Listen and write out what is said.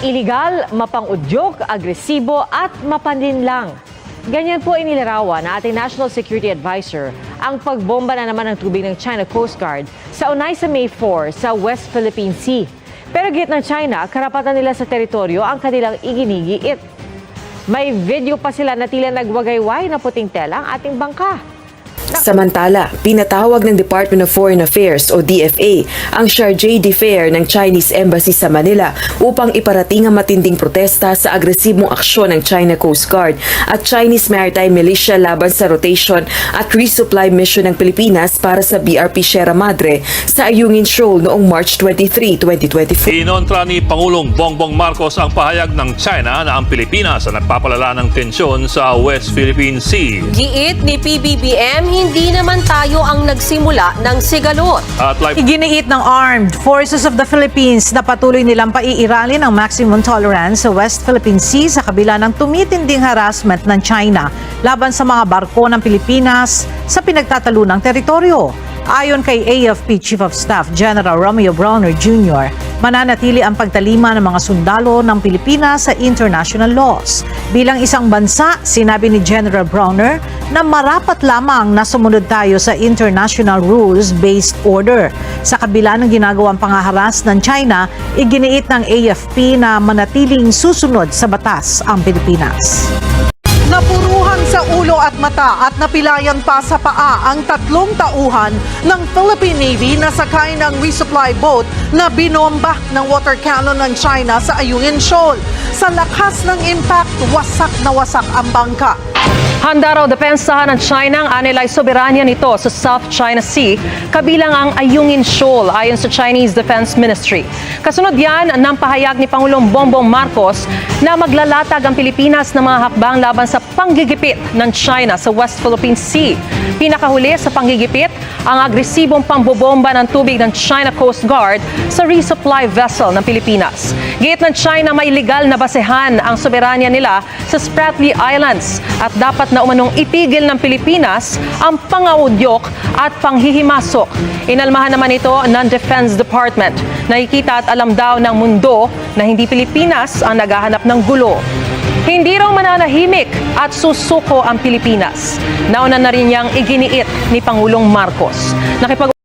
iligal, mapang-udyok, agresibo at mapaninlang. Ganyan po inilarawan na ating National Security Advisor ang pagbomba na naman ng tubig ng China Coast Guard sa Unay sa May 4 sa West Philippine Sea. Pero git ng China, karapatan nila sa teritoryo ang kanilang iginigiit. May video pa sila na tila nagwagayway na puting tela ang ating bangka. Samantala, pinatawag ng Department of Foreign Affairs o DFA ang Chargé d'Affaires ng Chinese Embassy sa Manila upang iparating ang matinding protesta sa agresibong aksyon ng China Coast Guard at Chinese Maritime Militia laban sa rotation at resupply mission ng Pilipinas para sa BRP Sierra Madre sa Ayungin Shoal noong March 23, 2024. Inontra ni Pangulong Bongbong Marcos ang pahayag ng China na ang Pilipinas ang nagpapalala ng tensyon sa West Philippine Sea. Giit ni PBBM, hindi naman tayo ang nagsimula ng sigalot. At live Iginiit ng Armed Forces of the Philippines na patuloy nilang paiiralin ang maximum tolerance sa West Philippine Sea sa kabila ng tumitinding harassment ng China laban sa mga barko ng Pilipinas sa pinagtatalunang teritoryo. Ayon kay AFP Chief of Staff General Romeo Browner Jr., mananatili ang pagtalima ng mga sundalo ng Pilipinas sa international laws. Bilang isang bansa, sinabi ni General Browner na marapat lamang na sumunod tayo sa international rules-based order. Sa kabila ng ginagawang pangaharas ng China, iginiit ng AFP na manatiling susunod sa batas ang Pilipinas. At mata at napilayan pa sa paa ang tatlong tauhan ng Philippine Navy na sakay ng resupply boat na binomba ng water cannon ng China sa Ayungin Shoal. Sa lakas ng impact, wasak na wasak ang bangka. Handa raw depensahan ng China ang anilay soberanya nito sa South China Sea, kabilang ang Ayungin Shoal ayon sa Chinese Defense Ministry. Kasunod yan ng pahayag ni Pangulong Bongbong Marcos na maglalatag ang Pilipinas ng mga hakbang laban sa panggigipit ng China sa West Philippine Sea. Pinakahuli sa panggigipit ang agresibong pambobomba ng tubig ng China Coast Guard sa resupply vessel ng Pilipinas. Gate ng China may legal na basehan ang soberanya nila sa Spratly Islands at dapat na umanong itigil ng Pilipinas ang pangaudyok at panghihimasok. Inalmahan naman ito ng Defense Department. Nakikita at alam daw ng mundo na hindi Pilipinas ang naghahanap ng gulo. Hindi raw mananahimik at susuko ang Pilipinas. Nauna na rin niyang iginiit ni Pangulong Marcos. Nakipag